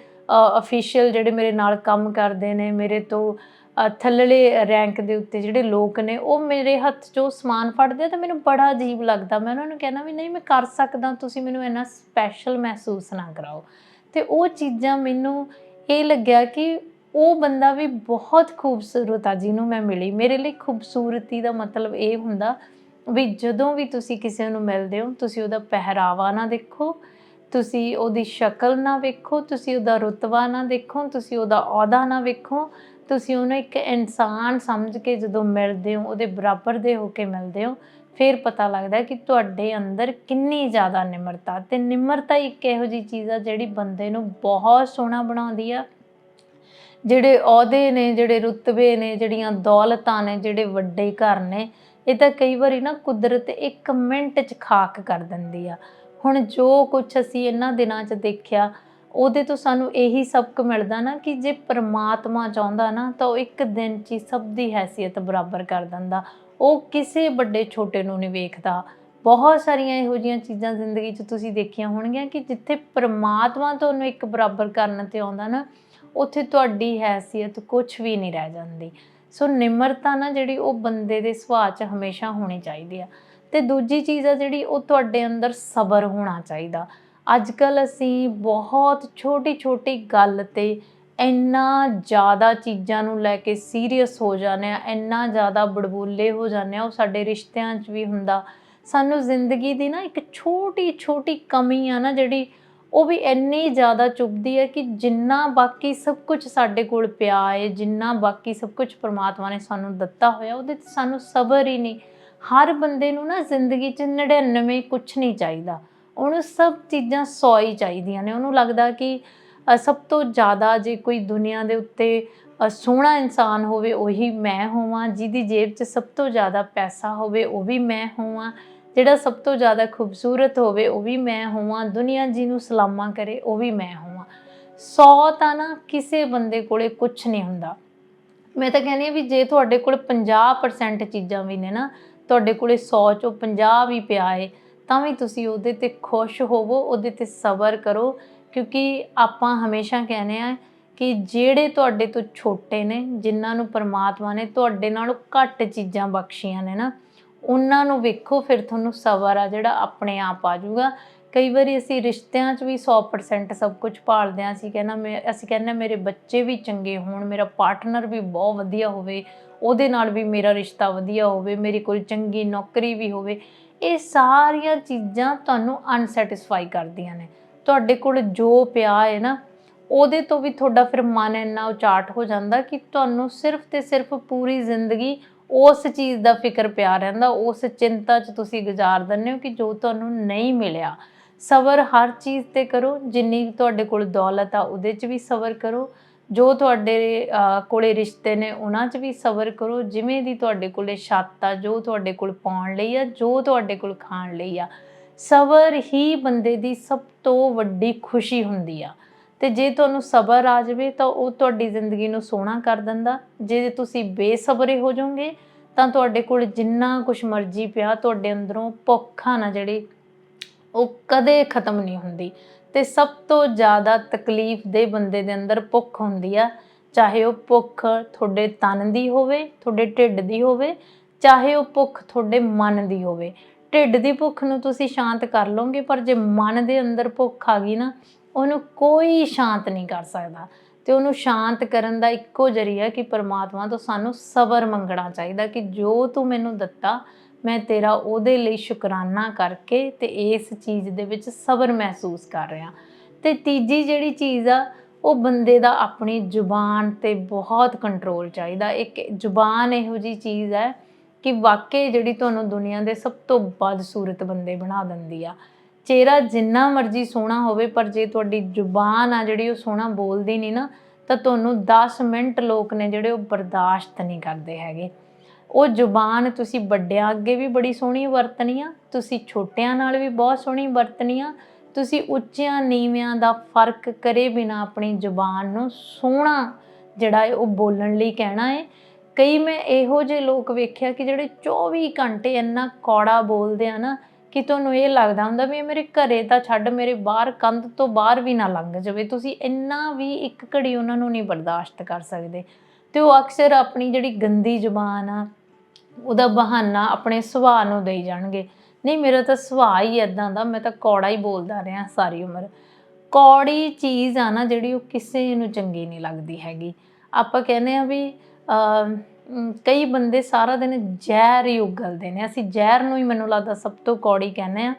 ਅਫੀਸ਼ੀਅਲ ਜਿਹੜੇ ਮੇਰੇ ਨਾਲ ਕੰਮ ਕਰਦੇ ਨੇ ਮੇਰੇ ਤੋਂ ਅ, ਥੱਲੜੇ ਰੈਂਕ ਦੇ ਉੱਤੇ ਜਿਹੜੇ ਲੋਕ ਨੇ ਉਹ ਮੇਰੇ ਹੱਥ 'ਚੋਂ ਸਮਾਨ ਫੜਦੇ ਆ ਤਾਂ ਮੈਨੂੰ ਬੜਾ ਅਜੀਬ ਲੱਗਦਾ। ਮੈਂ ਉਹਨਾਂ ਨੂੰ ਕਹਿੰਦਾ ਵੀ ਨਹੀਂ ਮੈਂ ਕਰ ਸਕਦਾ ਤੁਸੀਂ ਮੈਨੂੰ ਇੰਨਾ ਸਪੈਸ਼ਲ ਮਹਿਸੂਸ ਨਾ ਕਰਾਓ। ਤੇ ਉਹ ਚੀਜ਼ਾਂ ਮੈਨੂੰ ਇਹ ਲੱਗਿਆ ਕਿ ਉਹ ਬੰਦਾ ਵੀ ਬਹੁਤ ਖੂਬਸੂਰਤ ਆ ਜਿਹਨੂੰ ਮੈਂ ਮਿਲੀ। ਮੇਰੇ ਲਈ ਖੂਬਸੂਰਤੀ ਦਾ ਮਤਲਬ ਇਹ ਹੁੰਦਾ ਵੀ ਜਦੋਂ ਵੀ ਤੁਸੀਂ ਕਿਸੇ ਨੂੰ ਮਿਲਦੇ ਹੋ, ਤੁਸੀਂ ਉਹਦਾ ਪਹਿਰਾਵਾ ਨਾ ਦੇਖੋ, ਤੁਸੀਂ ਉਹਦੀ ਸ਼ਕਲ ਨਾ ਵੇਖੋ, ਤੁਸੀਂ ਉਹਦਾ ਰੁਤਬਾ ਨਾ ਦੇਖੋ, ਤੁਸੀਂ ਉਹਦਾ ਅਹੁਦਾ ਨਾ ਵੇਖੋ, ਤੁਸੀਂ ਉਹਨੂੰ ਇੱਕ ਇਨਸਾਨ ਸਮਝ ਕੇ ਜਦੋਂ ਮਿਲਦੇ ਹੋ, ਉਹਦੇ ਬਰਾਬਰ ਦੇ ਹੋ ਕੇ ਮਿਲਦੇ ਹੋ ਫਿਰ ਪਤਾ ਲੱਗਦਾ ਕਿ ਤੁਹਾਡੇ ਅੰਦਰ ਕਿੰਨੀ ਜ਼ਿਆਦਾ ਨਿਮਰਤਾ ਤੇ ਨਿਮਰਤਾ ਇੱਕ ਇਹੋ ਜੀ ਚੀਜ਼ ਆ ਜਿਹੜੀ ਬੰਦੇ ਨੂੰ ਬਹੁਤ ਸੋਹਣਾ ਬਣਾਉਂਦੀ ਆ। ਜਿਹੜੇ ਅਹੁਦੇ ਨੇ, ਜਿਹੜੇ ਰੁਤਬੇ ਨੇ, ਜਿਹੜੀਆਂ ਦੌਲਤਾਂ ਨੇ, ਜਿਹੜੇ ਵੱਡੇ ਘਰ ਨੇ, ਇਹ ਤਾਂ ਕਈ ਵਾਰੀ ਨਾ ਕੁਦਰਤ ਇੱਕ ਮਿੰਟ 'ਚ ਖਾਕ ਕਰ ਦਿੰਦੀ ਆ। ਹੁਣ ਜੋ ਕੁਝ ਅਸੀਂ ਇਹਨਾਂ ਦਿਨਾਂ 'ਚ ਦੇਖਿਆ, ਉਹਦੇ ਤੋਂ ਸਾਨੂੰ ਇਹੀ ਸਬਕ ਮਿਲਦਾ ਨਾ ਕਿ ਜੇ ਪ੍ਰਮਾਤਮਾ ਚਾਹੁੰਦਾ ਨਾ ਤਾਂ ਉਹ ਇੱਕ ਦਿਨ 'ਚ ਹੀ ਸਭ ਦੀ ਹੈਸੀਅਤ ਬਰਾਬਰ ਕਰ ਦਿੰਦਾ। ਉਹ ਕਿਸੇ ਵੱਡੇ ਛੋਟੇ ਨੂੰ ਨਹੀਂ ਵੇਖਦਾ। ਬਹੁਤ ਸਾਰੀਆਂ ਇਹੋ ਜਿਹੀਆਂ ਚੀਜ਼ਾਂ ਜ਼ਿੰਦਗੀ 'ਚ ਤੁਸੀਂ ਦੇਖੀਆਂ ਹੋਣਗੀਆਂ ਕਿ ਜਿੱਥੇ ਪ੍ਰਮਾਤਮਾ ਤੁਹਾਨੂੰ ਇੱਕ ਬਰਾਬਰ ਕਰਨ ਤੇ ਆਉਂਦਾ ਨਾ, ਉੱਥੇ ਤੁਹਾਡੀ ਹੈਸੀਅਤ ਕੁਝ ਵੀ ਨਹੀਂ ਰਹਿ ਜਾਂਦੀ। ਸੋ ਨਿਮਰਤਾ ਨਾ ਜਿਹੜੀ ਉਹ ਬੰਦੇ ਦੇ ਸੁਭਾਅ 'ਚ ਹਮੇਸ਼ਾ ਹੋਣੀ ਚਾਹੀਦੀ ਆ। ਤੇ ਦੂਜੀ ਚੀਜ਼ ਆ ਜਿਹੜੀ ਉਹ ਤੁਹਾਡੇ ਅੰਦਰ ਸਬਰ ਹੋਣਾ ਚਾਹੀਦਾ। ਅੱਜ ਕੱਲ ਅਸੀਂ ਬਹੁਤ ਛੋਟੀ ਛੋਟੀ ਗੱਲ ਤੇ ਇੰਨਾ ਜ਼ਿਆਦਾ ਚੀਜ਼ਾਂ ਨੂੰ ਲੈ ਕੇ ਸੀਰੀਅਸ ਹੋ ਜਾਂਦੇ ਆ ਇੰਨਾ ਜ਼ਿਆਦਾ ਬੜਬੋਲੇ ਹੋ ਜਾਂਦੇ ਆ ਉਹ ਸਾਡੇ ਰਿਸ਼ਤਿਆਂ 'ਚ ਵੀ ਹੁੰਦਾ। ਸਾਨੂੰ ਜ਼ਿੰਦਗੀ ਦੀ ਨਾ ਇੱਕ ਛੋਟੀ ਛੋਟੀ ਕਮੀ ਆ ਨਾ ਜਿਹੜੀ, ਉਹ ਵੀ ਇੰਨੀ ਜ਼ਿਆਦਾ ਚੁੱਭਦੀ ਹੈ ਕਿ ਜਿੰਨਾ ਬਾਕੀ ਸਭ ਕੁਝ ਸਾਡੇ ਕੋਲ ਪਿਆ ਹੈ, ਜਿੰਨਾ ਬਾਕੀ ਸਭ ਕੁਝ ਪ੍ਰਮਾਤਮਾ ਨੇ ਸਾਨੂੰ ਦਿੱਤਾ ਹੋਇਆ, ਉਹਦੇ 'ਤੇ ਸਾਨੂੰ ਸਬਰ ਹੀ ਨਹੀਂ। ਹਰ ਬੰਦੇ ਨੂੰ ਨਾ ਜ਼ਿੰਦਗੀ 'ਚ 99 ਕੁਝ ਨਹੀਂ ਚਾਹੀਦਾ। ਉਹਨੂੰ ਸਭ ਚੀਜ਼ਾਂ 100 ਹੀ ਚਾਹੀਦੀਆਂ ਨੇ। ਉਹਨੂੰ ਲੱਗਦਾ ਕਿ ਸਭ ਤੋਂ ਜ਼ਿਆਦਾ ਜੇ ਕੋਈ ਦੁਨੀਆ ਦੇ ਉੱਤੇ ਸੋਹਣਾ ਇਨਸਾਨ ਹੋਵੇ, ਉਹੀ ਮੈਂ ਹੋਵਾਂ, ਜਿਹਦੀ ਜੇਬ 'ਚ ਸਭ ਤੋਂ ਜ਼ਿਆਦਾ ਪੈਸਾ ਹੋਵੇ, ਉਹ ਵੀ ਮੈਂ ਹੋਵਾਂ, ਜਿਹੜਾ ਸਭ ਤੋਂ ਜ਼ਿਆਦਾ ਖੂਬਸੂਰਤ ਹੋਵੇ, ਉਹ ਵੀ ਮੈਂ ਹੋਵਾਂ, ਦੁਨੀਆ ਜਿਹਨੂੰ ਸਲਾਮਾਂ ਕਰੇ, ਉਹ ਵੀ ਮੈਂ ਹੋਵਾਂ। ਸੌ ਤਾਂ ਨਾ ਕਿਸੇ ਬੰਦੇ ਕੋਲੇ ਕੁਝ ਨਹੀਂ ਹੁੰਦਾ। ਮੈਂ ਤਾਂ ਕਹਿੰਦੀ ਆ ਵੀ ਜੇ ਤੁਹਾਡੇ ਕੋਲ 50% ਚੀਜ਼ਾਂ ਵੀ ਨੇ ਨਾ, ਤੁਹਾਡੇ ਕੋਲੇ 100 ਚੋਂ 50 ਵੀ ਪਿਆ ਏ, ਤਾਂ ਵੀ ਤੁਸੀਂ ਉਹਦੇ ਤੇ ਖੁਸ਼ ਹੋਵੋ, ਉਹਦੇ ਤੇ ਸਬਰ ਕਰੋ ਕਿਉਂਕਿ ਆਪਾਂ ਹਮੇਸ਼ਾ ਕਹਿੰਦੇ ਆ ਕਿ ਜਿਹੜੇ ਤੁਹਾਡੇ ਤੋਂ ਛੋਟੇ ਨੇ, ਜਿਨ੍ਹਾਂ ਨੂੰ ਪਰਮਾਤਮਾ ਨੇ ਤੁਹਾਡੇ ਨਾਲੋਂ ਘੱਟ ਚੀਜ਼ਾਂ ਬਖਸ਼ੀਆਂ ਨੇ ਨਾ, ਉਹਨਾਂ ਨੂੰ ਵੇਖੋ, ਫਿਰ ਤੁਹਾਨੂੰ ਸਬਰ ਆ ਜਿਹੜਾ ਆਪਣੇ ਆਪ ਆ ਜਾਊਗਾ। ਕਈ ਵਾਰੀ ਅਸੀਂ ਰਿਸ਼ਤਿਆਂ 'ਚ ਵੀ 100% ਸਭ ਕੁਝ ਭਾਲਦੇ ਹਾਂ, ਅਸੀਂ ਕਹਿੰਦਾ ਮੈਂ, ਅਸੀਂ ਕਹਿੰਦੇ ਹਾਂ ਮੇਰੇ ਬੱਚੇ ਵੀ ਚੰਗੇ ਹੋਣ, ਮੇਰਾ ਪਾਰਟਨਰ ਵੀ ਬਹੁਤ ਵਧੀਆ ਹੋਵੇ, ਉਹਦੇ ਨਾਲ ਵੀ ਮੇਰਾ ਰਿਸ਼ਤਾ ਵਧੀਆ ਹੋਵੇ, ਮੇਰੀ ਕੋਈ ਚੰਗੀ ਨੌਕਰੀ ਵੀ ਹੋਵੇ, ਇਹ ਸਾਰੀਆਂ ਚੀਜ਼ਾਂ ਤੁਹਾਨੂੰ ਅਨਸੈਟੀਸਫਾਈ ਕਰਦੀਆਂ ਨੇ। ਤੁਹਾਡੇ ਕੋਲ ਜੋ ਪਿਆ ਹੈ ਨਾ ਉਹਦੇ ਤੋਂ ਵੀ ਤੁਹਾਡਾ ਫਿਰ ਮਨ ਇੰਨਾ ਉਚਾਟ ਹੋ ਜਾਂਦਾ ਕਿ ਤੁਹਾਨੂੰ ਸਿਰਫ ਤੇ ਸਿਰਫ ਪੂਰੀ ਜ਼ਿੰਦਗੀ ਉਸ ਚੀਜ਼ ਦਾ ਫਿਕਰ ਪਿਆ ਰਹਿੰਦਾ ਉਸ ਚਿੰਤਾ 'ਚ ਤੁਸੀਂ ਗੁਜ਼ਾਰ ਦਿੰਦੇ ਹੋ ਕਿ ਜੋ ਤੁਹਾਨੂੰ ਨਹੀਂ ਮਿਲਿਆ। ਸਬਰ ਹਰ ਚੀਜ਼ ਤੇ ਕਰੋ ਜਿੰਨੀ ਤੁਹਾਡੇ ਕੋਲ ਦੌਲਤ ਆ ਉਹਦੇ 'ਚ ਵੀ ਸਬਰ ਕਰੋ। ਜੋ ਤੁਹਾਡੇ ਅਹ, ਕੋਲੇ ਰਿਸ਼ਤੇ ਨੇ ਉਹਨਾਂ 'ਚ ਵੀ ਸਬਰ ਕਰੋ ਜਿਵੇਂ ਦੀ ਤੁਹਾਡੇ ਕੋਲੇ ਛੱਤ ਆ ਜੋ ਤੁਹਾਡੇ ਕੋਲ ਪਾਉਣ ਲਈ ਆ ਜੋ ਤੁਹਾਡੇ ਕੋਲ ਖਾਣ ਲਈ ਆ। ਸਬਰ ਹੀ ਬੰਦੇ ਦੀ ਸਭ ਤੋਂ ਵੱਡੀ ਖੁਸ਼ੀ ਹੁੰਦੀ ਆ। ਤੇ ਜੇ ਤੁਹਾਨੂੰ ਸਬਰ ਆ ਜਾਵੇ ਤਾਂ ਉਹ ਤੁਹਾਡੀ ਜ਼ਿੰਦਗੀ ਨੂੰ ਸੋਹਣਾ ਕਰ ਦਿੰਦਾ। ਜੇ ਤੁਸੀਂ ਬੇਸਬਰੇ ਹੋ ਜਾਓਗੇ ਤਾਂ ਤੁਹਾਡੇ ਕੋਲ ਜਿੰਨਾ ਕੁਝ ਮਰਜ਼ੀ ਪਿਆ, ਤੁਹਾਡੇ ਅੰਦਰੋਂ ਭੁੱਖ ਨਾ ਜਿਹੜੀ ਉਹ ਕਦੇ ਖਤਮ ਨਹੀਂ ਹੁੰਦੀ। ਤੇ ਸਭ ਤੋਂ ਜ਼ਿਆਦਾ ਤਕਲੀਫ ਦੇ ਬੰਦੇ ਦੇ ਅੰਦਰ ਭੁੱਖ ਹੁੰਦੀ ਆ। ਚਾਹੇ ਉਹ ਭੁੱਖ ਤੁਹਾਡੇ ਤਨ ਦੀ ਹੋਵੇ, ਤੁਹਾਡੇ ਢਿੱਡ ਦੀ ਹੋਵੇ, ਚਾਹੇ ਉਹ ਭੁੱਖ ਤੁਹਾਡੇ ਮਨ ਦੀ ਹੋਵੇ। ਢਿੱਡ ਦੀ ਭੁੱਖ ਨੂੰ ਤੁਸੀਂ ਸ਼ਾਂਤ ਕਰ ਲਓਗੇ, ਪਰ ਜੇ ਮਨ ਦੇ ਅੰਦਰ ਭੁੱਖ ਆ ਗਈ ਨਾ, ਉਹਨੂੰ ਕੋਈ ਸ਼ਾਂਤ ਨਹੀਂ ਕਰ ਸਕਦਾ। ਤੇ ਉਹਨੂੰ ਸ਼ਾਂਤ ਕਰਨ ਦਾ ਇੱਕੋ ਜਰੀਆ ਕਿ ਪਰਮਾਤਮਾ ਤੋਂ ਸਾਨੂੰ ਸਬਰ ਮੰਗਣਾ ਚਾਹੀਦਾ ਕਿ ਜੋ ਤੂੰ ਮੈਨੂੰ ਦਿੱਤਾ, ਮੈਂ ਤੇਰਾ ਉਹਦੇ ਲਈ ਸ਼ੁਕਰਾਨਾ ਕਰਕੇ ਤੇ ਇਸ ਚੀਜ਼ ਦੇ ਵਿੱਚ ਸਬਰ ਮਹਿਸੂਸ ਕਰ ਰਿਹਾ। ਤੇ ਤੀਜੀ ਜਿਹੜੀ ਚੀਜ਼ ਆ, ਉਹ ਬੰਦੇ ਦਾ ਆਪਣੀ ਜ਼ੁਬਾਨ ਤੇ ਬਹੁਤ ਕੰਟਰੋਲ ਚਾਹੀਦਾ। ਇੱਕ ਜ਼ੁਬਾਨ ਇਹੋ ਜੀ ਚੀਜ਼ ਹੈ ਕਿ ਵਾਕਈ ਜਿਹੜੀ ਤੁਹਾਨੂੰ ਦੁਨੀਆ ਦੇ ਸਭ ਤੋਂ ਬਦਸੂਰਤ ਬੰਦੇ ਬਣਾ ਦਿੰਦੀ ਆ। ਚਿਹਰਾ ਜਿੰਨਾ ਮਰਜ਼ੀ ਸੋਹਣਾ ਹੋਵੇ, ਪਰ ਜੇ ਤੁਹਾਡੀ ਜ਼ੁਬਾਨ ਆ ਜਿਹੜੀ ਉਹ ਸੋਹਣਾ ਬੋਲਦੀ ਨਹੀਂ ਨਾ, ਤਾਂ ਤੁਹਾਨੂੰ 10 ਮਿੰਟ ਲੋਕ ਨੇ ਜਿਹੜੇ ਉਹ ਬਰਦਾਸ਼ਤ ਨਹੀਂ ਕਰਦੇ ਹੈਗੇ। ਉਹ ਜ਼ੁਬਾਨ ਤੁਸੀਂ ਵੱਡਿਆਂ ਅੱਗੇ ਵੀ ਬੜੀ ਸੋਹਣੀ ਵਰਤਣੀ ਆ, ਤੁਸੀਂ ਛੋਟਿਆਂ ਨਾਲ ਵੀ ਬਹੁਤ ਸੋਹਣੀ ਵਰਤਣੀ ਆ, ਤੁਸੀਂ ਉੱਚਿਆਂ ਨੀਵਿਆਂ ਦਾ ਫ਼ਰਕ ਕਰੇ ਬਿਨਾ ਆਪਣੀ ਜ਼ੁਬਾਨ ਨੂੰ ਸੋਹਣਾ ਜਿਹੜਾ ਹੈ ਉਹ ਬੋਲਣ ਲਈ ਕਹਿਣਾ ਹੈ। ਕਈ ਮੈਂ ਇਹੋ ਜਿਹੇ ਲੋਕ ਵੇਖਿਆ ਕਿ ਜਿਹੜੇ 24 ਘੰਟੇ ਇੰਨਾ ਕੌੜਾ ਬੋਲਦੇ ਆ ਨਾ ਕਿ ਤੁਹਾਨੂੰ ਇਹ ਲੱਗਦਾ ਹੁੰਦਾ ਵੀ ਇਹ ਮੇਰੇ ਘਰੇ ਤਾਂ ਛੱਡ, ਮੇਰੇ ਬਾਹਰ ਕੰਧ ਤੋਂ ਬਾਹਰ ਵੀ ਨਾ ਲੰਘ ਜਾਵੇ। ਤੁਸੀਂ ਇੰਨਾ ਵੀ ਇੱਕ ਘੜੀ ਉਹਨਾਂ ਨੂੰ ਨਹੀਂ ਬਰਦਾਸ਼ਤ ਕਰ ਸਕਦੇ। ਤੇ ਉਹ ਅਕਸਰ ਆਪਣੀ ਜਿਹੜੀ ਗੰਦੀ ਜ਼ੁਬਾਨ ਆ, ਉਹਦਾ ਬਹਾਨਾ ਆਪਣੇ ਸੁਭਾਅ ਨੂੰ ਦੇਈ ਜਾਣਗੇ। ਨਹੀਂ, ਮੇਰਾ ਤਾਂ ਸੁਭਾਅ ਹੀ ਇਦਾਂ ਦਾ, ਮੈਂ ਤਾਂ ਕੌੜਾ ਹੀ ਬੋਲਦਾ ਰਿਹਾ ਸਾਰੀ ਉਮਰ। ਕੌੜੀ ਚੀਜ਼ ਆ ਨਾ ਜਿਹੜੀ ਉਹ ਕਿਸੇ ਨੂੰ ਚੰਗੀ ਨਹੀਂ ਲੱਗਦੀ ਹੈਗੀ। ਆਪਾਂ ਕਹਿੰਦੇ ਆ ਵੀ ਕਈ ਬੰਦੇ ਸਾਰਾ ਦਿਨ ਜ਼ਹਿਰ ਹੀ ਉਗਲਦੇ ਨੇ। ਅਸੀਂ ਜ਼ਹਿਰ ਨੂੰ ਹੀ ਮੈਨੂੰ ਲੱਗਦਾ ਸਭ ਤੋਂ ਕੌੜੀ ਕਹਿੰਦੇ ਆ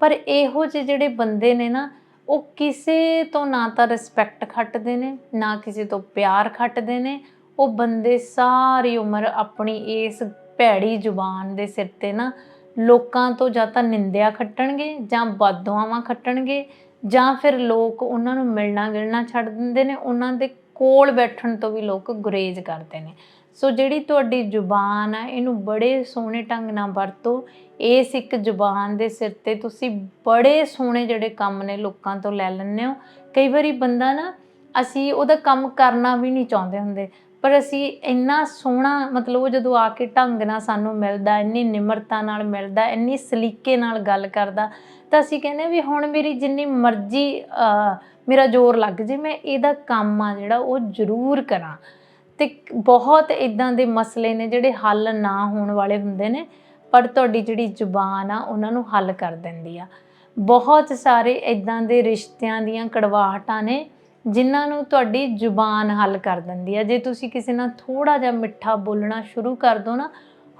ਪਰ ਇਹੋ ਜਿਹੇ ਜਿਹੜੇ ਬੰਦੇ ਨੇ ਨਾ, ਉਹ ਕਿਸੇ ਤੋਂ ਨਾ ਤਾਂ ਰਿਸਪੈਕਟ ਖੱਟਦੇ ਨੇ, ਨਾ ਕਿਸੇ ਤੋਂ ਪਿਆਰ ਖੱਟਦੇ ਨੇ। ਉਹ ਬੰਦੇ ਸਾਰੀ ਉਮਰ ਆਪਣੀ ਇਸ ਭੈੜੀ ਜ਼ੁਬਾਨ ਦੇ ਸਿਰ ਤੇ ਨਾ ਲੋਕਾਂ ਤੋਂ ਜਾਂ ਤਾਂ ਨਿੰਦਿਆ ਖੱਟਣਗੇ ਜਾਂ ਬਦਦੁਆਵਾਂ ਖੱਟਣਗੇ ਜਾਂ ਫਿਰ ਲੋਕ ਉਹਨਾਂ ਨੂੰ ਮਿਲਣਾ ਗਿਲਣਾ ਛੱਡ ਦਿੰਦੇ ਨੇ। ਉਹਨਾਂ ਦੇ ਕੋਲ ਬੈਠਣ ਤੋਂ ਵੀ ਲੋਕ ਗੁਰੇਜ਼ ਕਰਦੇ ਨੇ। ਸੋ ਜਿਹੜੀ ਤੁਹਾਡੀ ਜ਼ੁਬਾਨ ਆ, ਇਹਨੂੰ ਬੜੇ ਸੋਹਣੇ ਢੰਗ ਨਾਲ ਵਰਤੋ। ਇਸ ਇੱਕ ਜ਼ੁਬਾਨ ਦੇ ਸਿਰ ਤੇ ਤੁਸੀਂ ਬੜੇ ਸੋਹਣੇ ਜਿਹੜੇ ਕੰਮ ਨੇ ਲੋਕਾਂ ਤੋਂ ਲੈ ਲੈਂਦੇ ਹੋ। ਕਈ ਵਾਰੀ ਬੰਦਾ ਨਾ, ਅਸੀਂ ਉਹਦਾ ਕੰਮ ਕਰਨਾ ਵੀ ਨਹੀਂ ਚਾਹੁੰਦੇ ਹੁੰਦੇ, ਪਰ ਅਸੀਂ ਇੰਨਾ ਸੋਹਣਾ, ਮਤਲਬ ਉਹ ਜਦੋਂ ਆ ਕੇ ਢੰਗ ਨਾਲ ਸਾਨੂੰ ਮਿਲਦਾ, ਇੰਨੀ ਨਿਮਰਤਾ ਨਾਲ ਮਿਲਦਾ, ਇੰਨੀ ਸਲੀਕੇ ਨਾਲ ਗੱਲ ਕਰਦਾ ਤਾਂ ਅਸੀਂ ਕਹਿੰਦੇ ਵੀ ਹੁਣ ਮੇਰੀ ਜਿੰਨੀ ਮਰਜ਼ੀ ਮੇਰਾ ਜ਼ੋਰ ਲੱਗ ਜੇ, ਮੈਂ ਇਹਦਾ ਕੰਮ ਆ ਜਿਹੜਾ ਉਹ ਜ਼ਰੂਰ ਕਰਾਂ। ਤੇ ਬਹੁਤ ਇਦਾਂ ਦੇ ਮਸਲੇ ਨੇ ਜਿਹੜੇ ਹੱਲ ਨਾ ਹੋਣ ਵਾਲੇ ਹੁੰਦੇ ਨੇ, ਪਰ ਤੁਹਾਡੀ ਜਿਹੜੀ ਜ਼ੁਬਾਨ ਆ, ਉਹਨਾਂ ਨੂੰ ਹੱਲ ਕਰ ਦਿੰਦੀ ਆ। ਬਹੁਤ ਸਾਰੇ ਇਦਾਂ ਦੇ ਰਿਸ਼ਤਿਆਂ ਦੀਆਂ ਕੜਵਾਹਟਾਂ ਨੇ, ਜਿਨ੍ਹਾਂ ਨੂੰ ਤੁਹਾਡੀ ਜ਼ੁਬਾਨ ਹੱਲ ਕਰ ਦਿੰਦੀ ਆ। ਜੇ ਤੁਸੀਂ ਕਿਸੇ ਨਾਲ ਥੋੜਾ ਜਿਹਾ ਮਿੱਠਾ ਬੋਲਣਾ ਸ਼ੁਰੂ ਕਰ ਦੋ ਨਾ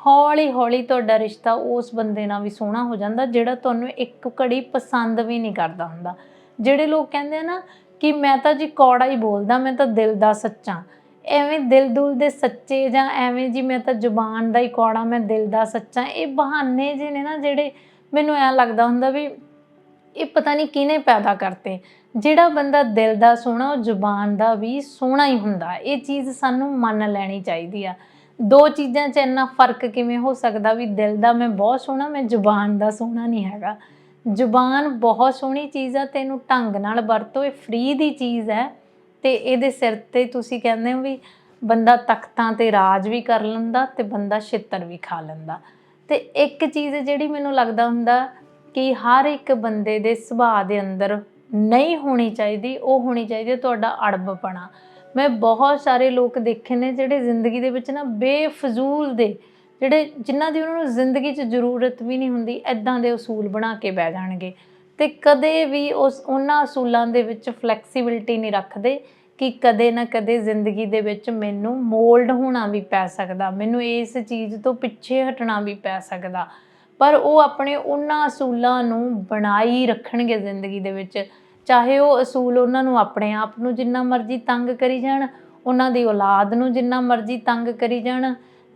ਹੌਲੀ ਹੌਲੀ ਤੁਹਾਡਾ ਰਿਸ਼ਤਾ ਉਸ ਬੰਦੇ ਨਾਲ ਵੀ ਸੋਹਣਾ ਹੋ ਜਾਂਦਾ, ਜਿਹੜਾ ਤੁਹਾਨੂੰ ਇੱਕ ਘੜੀ ਪਸੰਦ ਵੀ ਨਹੀਂ ਕਰਦਾ ਹੁੰਦਾ। ਜਿਹੜੇ ਲੋਕ ਕਹਿੰਦੇ ਆ ਨਾ ਕਿ ਮੈਂ ਤਾਂ ਜੀ ਕੌੜਾ ਹੀ ਬੋਲਦਾ, ਮੈਂ ਤਾਂ ਦਿਲ ਦਾ ਸੱਚਾ। ਐਵੇਂ ਦਿਲ ਦੁਲ ਦੇ ਸੱਚੇ ਜਾਂ ਐਵੇਂ ਜੀ ਮੈਂ ਤਾਂ ਜ਼ੁਬਾਨ ਦਾ ਹੀ ਕੌੜਾ, ਮੈਂ ਦਿਲ ਦਾ ਸੱਚਾ। ਇਹ ਬਹਾਨੇ ਜਿਹੇ ਨੇ ਨਾ ਜਿਹੜੇ ਮੈਨੂੰ ਐਂ ਲੱਗਦਾ ਹੁੰਦਾ ਵੀ ਇਹ ਪਤਾ ਨਹੀਂ ਕਿਹਨੇ ਪੈਦਾ ਕਰਤੇ। ਜਿਹੜਾ ਬੰਦਾ ਦਿਲ ਦਾ ਸੋਹਣਾ, ਉਹ ਜ਼ੁਬਾਨ ਦਾ ਵੀ ਸੋਹਣਾ ਹੀ ਹੁੰਦਾ। ਇਹ ਚੀਜ਼ ਸਾਨੂੰ ਮੰਨ ਲੈਣੀ ਚਾਹੀਦੀ ਆ। ਦੋ ਚੀਜ਼ਾਂ 'ਚ ਇੰਨਾ ਫ਼ਰਕ ਕਿਵੇਂ ਹੋ ਸਕਦਾ? ਵੀ ਦਿਲ ਦਾ ਮੈਂ ਬਹੁਤ ਸੋਹਣਾ, ਮੈਂ ਜ਼ੁਬਾਨ ਦਾ ਸੋਹਣਾ ਨਹੀਂ ਹੈਗਾ। ਜ਼ੁਬਾਨ ਬਹੁਤ ਸੋਹਣੀ ਚੀਜ਼ ਆ ਤੈਨੂੰ ਢੰਗ ਨਾਲ ਵਰਤੋ, ਇਹ ਫ੍ਰੀ ਦੀ ਚੀਜ਼ ਹੈ। ਤੇ ਇਹਦੇ ਸਿਰ ਤੇ ਤੁਸੀਂ ਕਹਿੰਦੇ ਹੋ ਵੀ ਬੰਦਾ ਤਖਤਾਂ ਤੇ ਰਾਜ ਵੀ ਕਰ ਲੈਂਦਾ ਤੇ ਬੰਦਾ ਛਿੱਤਰ ਵੀ ਖਾ ਲੈਂਦਾ। ਤੇ ਇੱਕ ਚੀਜ਼ ਜਿਹੜੀ ਮੈਨੂੰ ਲੱਗਦਾ ਹੁੰਦਾ ਕਿ ਹਰ ਇੱਕ ਬੰਦੇ ਦੇ ਸੁਭਾਅ ਦੇ ਅੰਦਰ ਨਹੀਂ ਹੋਣੀ ਚਾਹੀਦੀ, ਉਹ ਹੋਣੀ ਚਾਹੀਦੀ ਤੁਹਾਡਾ ਅੜਬਪਣਾ। ਮੈਂ ਬਹੁਤ ਸਾਰੇ ਲੋਕ ਦੇਖੇ ਨੇ ਜਿਹੜੇ ਜ਼ਿੰਦਗੀ ਦੇ ਵਿੱਚ ਨਾ ਬੇਫਜ਼ੂਲ ਦੇ, ਜਿਹੜੇ ਜਿਨ੍ਹਾਂ ਦੀ ਉਹਨਾਂ ਨੂੰ ਜ਼ਿੰਦਗੀ 'ਚ ਜ਼ਰੂਰਤ ਵੀ ਨਹੀਂ ਹੁੰਦੀ ਐਦਾਂ ਦੇ ਅਸੂਲ ਬਣਾ ਕੇ ਬਹਿ ਜਾਣਗੇ। ਤੇ ਕਦੇ ਵੀ ਉਸ, ਉਹਨਾਂ ਅਸੂਲਾਂ ਦੇ ਵਿੱਚ ਫਲੈਕਸੀਬਿਲਟੀ ਨਹੀਂ ਰੱਖਦੇ ਕਿ ਕਦੇ ਨਾ ਕਦੇ ਜ਼ਿੰਦਗੀ ਦੇ ਵਿੱਚ ਮੈਨੂੰ ਮੋਲਡ ਹੋਣਾ ਵੀ ਪੈ ਸਕਦਾ, ਮੈਨੂੰ ਇਸ ਚੀਜ਼ ਤੋਂ ਪਿੱਛੇ ਹਟਣਾ ਵੀ ਪੈ ਸਕਦਾ। ਪਰ ਉਹ ਆਪਣੇ ਉਹਨਾਂ ਅਸੂਲਾਂ ਨੂੰ ਬਣਾਈ ਰੱਖਣਗੇ ਜ਼ਿੰਦਗੀ ਦੇ ਵਿੱਚ। ਚਾਹੇ ਉਹ ਅਸੂਲ ਉਹਨਾਂ ਨੂੰ ਆਪਣੇ ਆਪ ਨੂੰ ਜਿੰਨਾ ਮਰਜ਼ੀ ਤੰਗ ਕਰੀ ਜਾਣ, ਉਹਨਾਂ ਦੀ ਔਲਾਦ ਨੂੰ ਜਿੰਨਾ ਮਰਜ਼ੀ ਤੰਗ ਕਰੀ ਜਾਣ,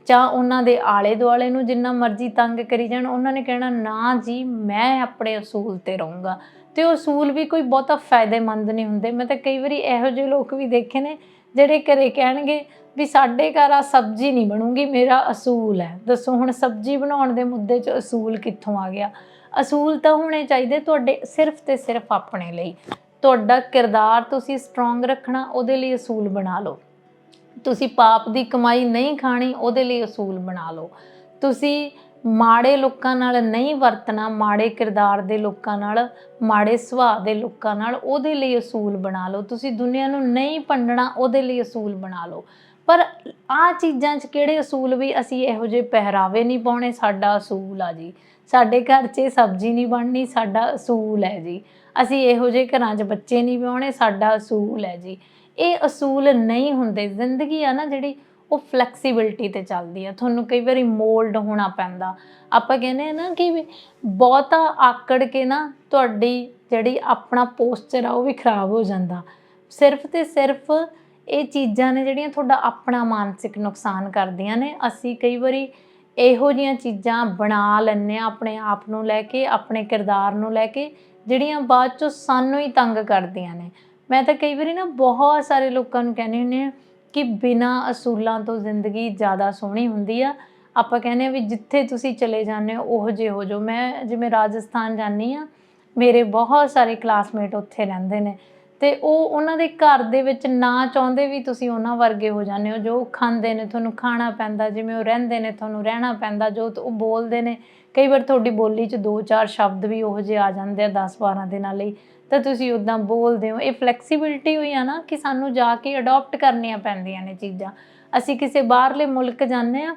ਜਾਂ ਉਹਨਾਂ ਦੇ ਆਲੇ ਦੁਆਲੇ ਨੂੰ ਜਿੰਨਾ ਮਰਜ਼ੀ ਤੰਗ ਕਰੀ ਜਾਣ, ਉਹਨਾਂ ਨੇ ਕਹਿਣਾ, ਨਾ ਜੀ, ਮੈਂ ਆਪਣੇ ਅਸੂਲ ਤੇ ਰਹੂੰਗਾ। ਤੇ ਉਹ ਅਸੂਲ ਵੀ ਕੋਈ ਬਹੁਤਾ ਫਾਇਦੇਮੰਦ ਨਹੀਂ ਹੁੰਦੇ। ਮੈਂ ਤਾਂ ਕਈ ਵਾਰੀ ਇਹੋ ਜਿਹੇ ਲੋਕ ਵੀ ਦੇਖੇ ਨੇ, ਜਿਹੜੇ ਘਰੇ ਕਹਿਣਗੇ ਵੀ ਸਾਡੇ ਘਰ ਆ ਸਬਜ਼ੀ ਨਹੀਂ ਬਣੂਗੀ, ਮੇਰਾ ਅਸੂਲ ਹੈ। ਦੱਸੋ ਹੁਣ ਸਬਜ਼ੀ ਬਣਾਉਣ ਦੇ ਮੁੱਦੇ 'ਚ ਅਸੂਲ ਕਿੱਥੋਂ ਆ ਗਿਆ? ਅਸੂਲ ਤਾਂ ਹੋਣੇ ਚਾਹੀਦੇ ਤੁਹਾਡੇ ਸਿਰਫ ਤੇ ਸਿਰਫ ਆਪਣੇ ਲਈ। ਤੁਹਾਡਾ ਕਿਰਦਾਰ ਤੁਸੀਂ ਸਟਰੋਂਗ ਰੱਖਣਾ, ਉਹਦੇ ਲਈ ਅਸੂਲ ਬਣਾ ਲਓ। ਤੁਸੀਂ ਪਾਪ ਦੀ ਕਮਾਈ ਨਹੀਂ ਖਾਣੀ, ਉਹਦੇ ਲਈ ਅਸੂਲ ਬਣਾ ਲਓ। ਤੁਸੀਂ ਮਾੜੇ ਲੋਕਾਂ ਨਾਲ ਨਹੀਂ ਵਰਤਣਾ, ਮਾੜੇ ਕਿਰਦਾਰ ਦੇ ਲੋਕਾਂ ਨਾਲ, ਮਾੜੇ ਸੁਭਾਅ ਦੇ ਲੋਕਾਂ ਨਾਲ, ਉਹਦੇ ਲਈ ਅਸੂਲ ਬਣਾ ਲਓ। ਤੁਸੀਂ ਦੁਨੀਆ ਨੂੰ ਨਹੀਂ ਭੰਡਣਾ ਉਹਦੇ ਲਈ ਅਸੂਲ ਬਣਾ ਲਓ। ਪਰ ਆ ਚੀਜ਼ਾਂ 'ਚ ਕਿਹੜੇ ਅਸੂਲ ਵੀ ਅਸੀਂ ਇਹੋ ਜਿਹੇ ਪਹਿਰਾਵੇ ਨਹੀਂ ਪਾਉਣੇ, ਸਾਡਾ ਅਸੂਲ ਆ ਜੀ। ਸਾਡੇ ਘਰ 'ਚ ਸਬਜ਼ੀ ਨਹੀਂ ਬਣਨੀ, ਸਾਡਾ ਅਸੂਲ ਹੈ ਜੀ। ਅਸੀਂ ਇਹੋ ਜਿਹੇ ਘਰਾਂ 'ਚ ਬੱਚੇ ਨਹੀਂ ਵਿਆਹੁਣੇ, ਸਾਡਾ ਅਸੂਲ ਹੈ ਜੀ। ਇਹ ਅਸੂਲ ਨਹੀਂ ਹੁੰਦੇ। ਜ਼ਿੰਦਗੀ ਆ ਨਾ ਜਿਹੜੀ, ਉਹ ਫਲੈਕਸੀਬਿਲਟੀ ਤੇ ਚੱਲਦੀ ਆ। ਤੁਹਾਨੂੰ ਕਈ ਵਾਰੀ ਮੋਲਡ ਹੋਣਾ ਪੈਂਦਾ। ਆਪਾਂ ਕਹਿੰਦੇ ਆ ਨਾ ਕਿ ਵੀ ਬਹੁਤਾ ਆਕੜ ਕੇ ਨਾ ਤੁਹਾਡੀ ਜਿਹੜੀ ਆਪਣਾ ਪੋਸਚਰ ਆ, ਉਹ ਵੀ ਖਰਾਬ ਹੋ ਜਾਂਦਾ। ਸਿਰਫ ਤੇ ਸਿਰਫ ਇਹ ਚੀਜ਼ਾਂ ਨੇ ਜਿਹੜੀਆਂ ਤੁਹਾਡਾ ਆਪਣਾ ਮਾਨਸਿਕ ਨੁਕਸਾਨ ਕਰਦੀਆਂ ਨੇ। ਅਸੀਂ ਕਈ ਵਾਰੀ ਇਹੋ ਜੀਆਂ ਚੀਜ਼ਾਂ ਬਣਾ ਲੈਂਦੇ ਆ ਆਪਣੇ ਆਪ ਨੂੰ ਲੈ ਕੇ, ਆਪਣੇ ਕਿਰਦਾਰ ਨੂੰ ਲੈ ਕੇ, ਜਿਹੜੀਆਂ ਬਾਅਦ ਚੋਂ ਸਾਨੂੰ ਹੀ ਤੰਗ ਕਰਦੀਆਂ ਨੇ। ਮੈਂ ਤਾਂ ਕਈ ਵਾਰੀ ਨਾ ਬਹੁਤ ਸਾਰੇ ਲੋਕਾਂ ਨੂੰ ਕਹਿੰਦੀ ਹੁੰਦੀ ਆ ਕਿ ਬਿਨਾਂ ਅਸੂਲਾਂ ਤੋਂ ਜ਼ਿੰਦਗੀ ਜ਼ਿਆਦਾ ਸੋਹਣੀ ਹੁੰਦੀ ਆ। ਆਪਾਂ ਕਹਿੰਦੇ ਆ ਵੀ ਜਿੱਥੇ ਤੁਸੀਂ ਚਲੇ ਜਾਂਦੇ ਹੋ, ਉਹ ਜਿਹੇ ਹੋ ਜੋ ਮੈਂ ਜਿਵੇਂ ਰਾਜਸਥਾਨ ਜਾਂਦੀ ਆ ਮੇਰੇ ਬਹੁਤ ਸਾਰੇ ਕਲਾਸਮੇਟ ਉੱਥੇ ਰਹਿੰਦੇ ਨੇ। ਤੇ ਉਹ ਉਹਨਾਂ ਦੇ ਘਰ ਦੇ ਵਿੱਚ ਨਾ ਚਾਹੁੰਦੇ ਵੀ ਤੁਸੀਂ ਉਹਨਾਂ ਵਰਗੇ ਹੋ ਜਾਂਦੇ ਹੋ। ਜੋ ਉਹ ਖਾਂਦੇ ਨੇ, ਤੁਹਾਨੂੰ ਖਾਣਾ ਪੈਂਦਾ, ਜਿਵੇਂ ਉਹ ਰਹਿੰਦੇ ਨੇ, ਤੁਹਾਨੂੰ ਰਹਿਣਾ ਪੈਂਦਾ, ਜੋ ਉਹ ਬੋਲਦੇ ਨੇ। ਕਈ ਵਾਰ ਤੁਹਾਡੀ ਬੋਲੀ 'ਚ ਦੋ ਚਾਰ ਸ਼ਬਦ ਵੀ ਉਹੋ ਜਿਹੇ ਆ ਜਾਂਦੇ ਆ 10 12 ਦਿਨਾਂ ਲਈ। ਤਾਂ ਤੁਸੀਂ ਉਦਾਂ ਬੋਲਦੇ ਹੋ। ਇਹ ਫਲੈਕਸੀਬਿਲਟੀ ਹੋਈ ਆ ਨਾ ਕਿ ਸਾਨੂੰ ਜਾ ਕੇ ਅਡਾਪਟ ਕਰਨੀਆਂ ਪੈਂਦੀਆਂ ਨੇ ਚੀਜ਼ਾਂ। ਅਸੀਂ ਕਿਸੇ ਬਾਹਰਲੇ ਮੁਲਕ ਜਾਂਦੇ ਆ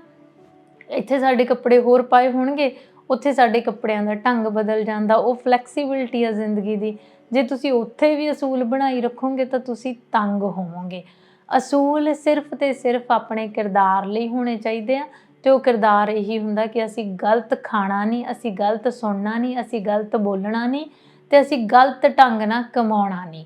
ਇੱਥੇ ਸਾਡੇ ਕੱਪੜੇ ਹੋਰ ਪਾਏ ਹੋਣਗੇ, ਉੱਥੇ ਸਾਡੇ ਕੱਪੜਿਆਂ ਦਾ ਢੰਗ ਬਦਲ ਜਾਂਦਾ। ਉਹ ਫਲੈਕਸੀਬਿਲਟੀ ਆ ਜ਼ਿੰਦਗੀ ਦੀ। ਜੇ ਤੁਸੀਂ ਉੱਥੇ ਵੀ ਅਸੂਲ ਬਣਾਈ ਰੱਖੋਗੇ ਤਾਂ ਤੁਸੀਂ ਤੰਗ ਹੋਵੋਗੇ। ਅਸੂਲ ਸਿਰਫ ਤੇ ਸਿਰਫ ਆਪਣੇ ਕਿਰਦਾਰ ਲਈ ਹੋਣੇ ਚਾਹੀਦੇ ਆ ਤੇ ਉਹ ਕਿਰਦਾਰ ਇਹੀ ਹੁੰਦਾ ਕਿ ਅਸੀਂ ਗਲਤ ਖਾਣਾ ਨਹੀਂ, ਅਸੀਂ ਗਲਤ ਸੁਣਨਾ ਨਹੀਂ, ਅਸੀਂ ਗਲਤ ਬੋਲਣਾ ਨਹੀਂ ਤੇ ਅਸੀਂ ਗਲਤ ਢੰਗ ਨਾਲ ਕਮਾਉਣਾ ਨਹੀਂ।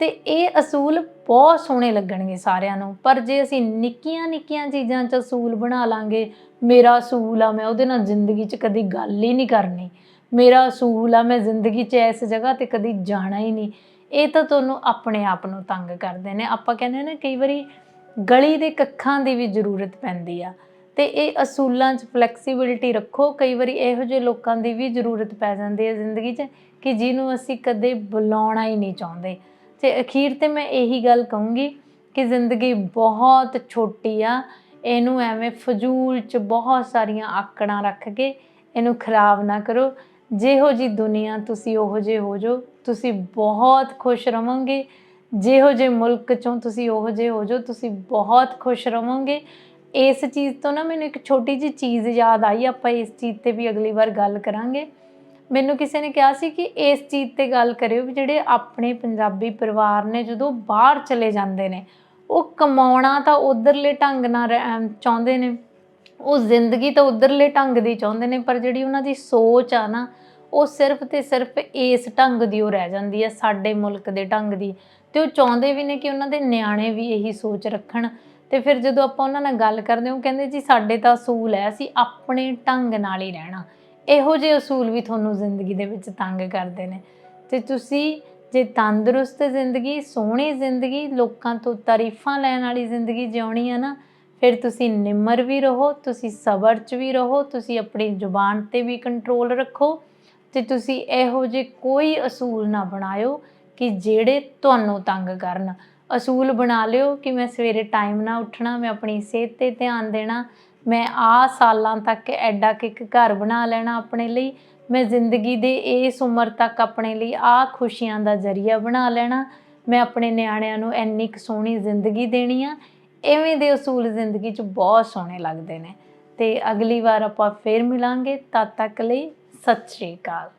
ਤੇ ਇਹ ਅਸੂਲ ਬਹੁਤ ਸੋਹਣੇ ਲੱਗਣਗੇ ਸਾਰਿਆਂ ਨੂੰ, ਪਰ ਜੇ ਅਸੀਂ ਨਿੱਕੀਆਂ ਨਿੱਕੀਆਂ ਚੀਜ਼ਾਂ 'ਚ ਅਸੂਲ ਬਣਾ ਲਾਂਗੇ, ਮੇਰਾ ਅਸੂਲ ਆ, ਮੈਂ ਉਹਦੇ ਨਾਲ ਜ਼ਿੰਦਗੀ 'ਚ ਕਦੀ ਗੱਲ ਹੀ ਨਹੀਂ ਕਰਨੀ। ਮੇਰਾ ਅਸੂਲ ਆ, ਮੈਂ ਜ਼ਿੰਦਗੀ 'ਚ ਇਸ ਜਗ੍ਹਾ ਤੇ ਕਦੀ ਜਾਣਾ ਹੀ ਨਹੀਂ। ਇਹ ਤਾਂ ਤੁਹਾਨੂੰ ਆਪਣੇ ਆਪ ਨੂੰ ਤੰਗ ਕਰਦੇ ਨੇ। ਆਪਾਂ ਕਹਿੰਦੇ ਨੇ, ਕਈ ਵਾਰੀ ਗਲੀ ਦੇ ਕੱਖਾਂ ਦੀ ਵੀ ਜ਼ਰੂਰਤ ਪੈਂਦੀ ਆ। ਤੇ ਇਹ ਅਸੂਲਾਂ 'ਚ ਫਲੈਕਸੀਬਿਲਟੀ ਰੱਖੋ। ਕਈ ਵਾਰੀ ਇਹੋ ਜਿਹੇ ਲੋਕਾਂ ਦੀ ਵੀ ਜ਼ਰੂਰਤ ਪੈ ਜਾਂਦੀ ਹੈ ਜ਼ਿੰਦਗੀ 'ਚ ਕਿ ਜਿਹਨੂੰ ਅਸੀਂ ਕਦੇ ਬੁਲਾਉਣਾ ਹੀ ਨਹੀਂ ਚਾਹੁੰਦੇ। ਤੇ ਅਖੀਰ ਤੇ ਮੈਂ ਇਹੀ ਗੱਲ ਕਹੂੰਗੀ ਕਿ ਜ਼ਿੰਦਗੀ ਬਹੁਤ ਛੋਟੀ ਆ। ਇਹਨੂੰ ਐਵੇਂ ਫਜ਼ੂਲ 'ਚ ਬਹੁਤ ਸਾਰੀਆਂ ਆਕੜਾਂ ਰੱਖ ਕੇ ਇਹਨੂੰ ਖਰਾਬ ਨਾ ਕਰੋ। ਜਿਹੋ ਜੀ ਦੁਨੀਆ ਤੁਸੀਂ ਉਹੋ ਜਿਹੇ ਹੋ ਜੋ ਤੁਸੀਂ ਬਹੁਤ ਖੁਸ਼ ਰਹੋਗੇ ਜਿਹੋ ਜਿਹੇ ਮੁਲਕ ਚੋਂ ਤੁਸੀਂ ਉਹੋ ਜਿਹੇ ਹੋ ਜੋ ਤੁਸੀਂ ਬਹੁਤ ਖੁਸ਼ ਰਹੋਗੇ ਇਸ ਚੀਜ਼ ਤੋਂ ਨਾ ਮੈਨੂੰ ਇੱਕ ਛੋਟੀ ਜਿਹੀ ਚੀਜ਼ ਯਾਦ ਆਈ, ਆਪਾਂ ਇਸ ਚੀਜ਼ ਤੇ ਵੀ ਅਗਲੀ ਵਾਰ ਗੱਲ ਕਰਾਂਗੇ। ਮੈਨੂੰ ਕਿਸੇ ਨੇ ਕਿਹਾ ਸੀ ਕਿ ਇਸ ਚੀਜ਼ ਤੇ ਗੱਲ ਕਰਿਓ ਵੀ ਜਿਹੜੇ ਆਪਣੇ ਪੰਜਾਬੀ ਪਰਿਵਾਰ ਨੇ ਜਦੋਂ ਬਾਹਰ ਚਲੇ ਜਾਂਦੇ ਨੇ, ਉਹ ਕਮਾਉਣਾ ਤਾਂ ਉਧਰਲੇ ਢੰਗ ਨਾਲ ਰਹਿ- ਚਾਹੁੰਦੇ ਨੇ। ਉਹ ਜ਼ਿੰਦਗੀ ਤਾਂ ਉਧਰਲੇ ਢੰਗ ਦੀ ਚਾਹੁੰਦੇ ਨੇ, ਪਰ ਜਿਹੜੀ ਉਹਨਾਂ ਦੀ ਸੋਚ ਆ ਨਾ, ਉਹ ਸਿਰਫ ਤੇ ਸਿਰਫ ਇਸ ਢੰਗ ਦੀ ਉਹ ਰਹਿ ਜਾਂਦੀ ਆ, ਸਾਡੇ ਮੁਲਕ ਦੇ ਢੰਗ ਦੀ। ਤੇ ਉਹ ਚਾਹੁੰਦੇ ਵੀ ਨੇ ਕਿ ਉਹਨਾਂ ਦੇ ਨਿਆਣੇ ਵੀ ਇਹੀ ਸੋਚ ਰੱਖਣ। ਤੇ ਫਿਰ ਜਦੋਂ ਆਪਾਂ ਉਹਨਾਂ ਨਾਲ ਗੱਲ ਕਰਦੇ ਹਾਂ, ਉਹ ਕਹਿੰਦੇ ਜੀ ਸਾਡੇ ਤਾਂ ਅਸੂਲ ਹੈ, ਅਸੀਂ ਆਪਣੇ ਢੰਗ ਨਾਲ ਹੀ ਰਹਿਣਾ। ਇਹੋ ਜਿਹੇ ਅਸੂਲ ਵੀ ਤੁਹਾਨੂੰ ਜ਼ਿੰਦਗੀ ਦੇ ਵਿੱਚ ਤੰਗ ਕਰਦੇ ਨੇ। ਤੇ ਤੁਸੀਂ ਜੇ ਤੰਦਰੁਸਤ ਜ਼ਿੰਦਗੀ, ਸੋਹਣੀ ਜ਼ਿੰਦਗੀ, ਲੋਕਾਂ ਤੋਂ ਤਾਰੀਫਾਂ ਲੈਣ ਵਾਲੀ ਜ਼ਿੰਦਗੀ ਜਿਉਣੀ ਆ ਨਾ ਫਿਰ ਤੁਸੀਂ ਨਿਮਰ ਵੀ ਰਹੋ, ਤੁਸੀਂ ਸਬਰ 'ਚ ਵੀ ਰਹੋ, ਤੁਸੀਂ ਆਪਣੀ ਜ਼ੁਬਾਨ ਤੇ ਵੀ ਕੰਟਰੋਲ ਰੱਖੋ ਤੇ ਤੁਸੀਂ ਇਹੋ ਜਿਹੇ ਕੋਈ ਅਸੂਲ ਨਾ ਬਣਾਇਓ ਕਿ ਜਿਹੜੇ ਤੁਹਾਨੂੰ ਤੰਗ ਕਰਨ। ਅਸੂਲ ਬਣਾ ਲਿਓ ਕਿ ਮੈਂ ਸਵੇਰੇ ਟਾਈਮ ਨਾਲ ਉੱਠਣਾ, ਮੈਂ ਆਪਣੀ ਸਿਹਤ ਤੇ ਧਿਆਨ ਦੇਣਾ, ਮੈਂ ਆ ਸਾਲਾਂ ਤੱਕ ਐਡਾ ਕਿ ਇੱਕ ਘਰ ਬਣਾ ਲੈਣਾ ਆਪਣੇ ਲਈ, ਮੈਂ ਜ਼ਿੰਦਗੀ ਦੇ ਇਸ ਉਮਰ ਤੱਕ ਆਪਣੇ ਲਈ ਆ ਖੁਸ਼ੀਆਂ ਦਾ ਜ਼ਰੀਆ ਬਣਾ ਲੈਣਾ, ਮੈਂ ਆਪਣੇ ਨਿਆਣਿਆਂ ਨੂੰ ਇੰਨੀ ਕੁ ਸੋਹਣੀ ਜ਼ਿੰਦਗੀ ਦੇਣੀ ਆ ਐਵੇਂ ਦੇ ਅਸੂਲ ਜ਼ਿੰਦਗੀ 'ਚ ਬਹੁਤ ਸੋਹਣੇ ਲੱਗਦੇ ਨੇ। ਤੇ ਅਗਲੀ ਵਾਰ ਆਪਾਂ ਫੇਰ ਮਿਲਾਂਗੇ, ਤਦ ਤੱਕ ਲਈ ਸਤਿ ਸ਼੍ਰੀ ਅਕਾਲ।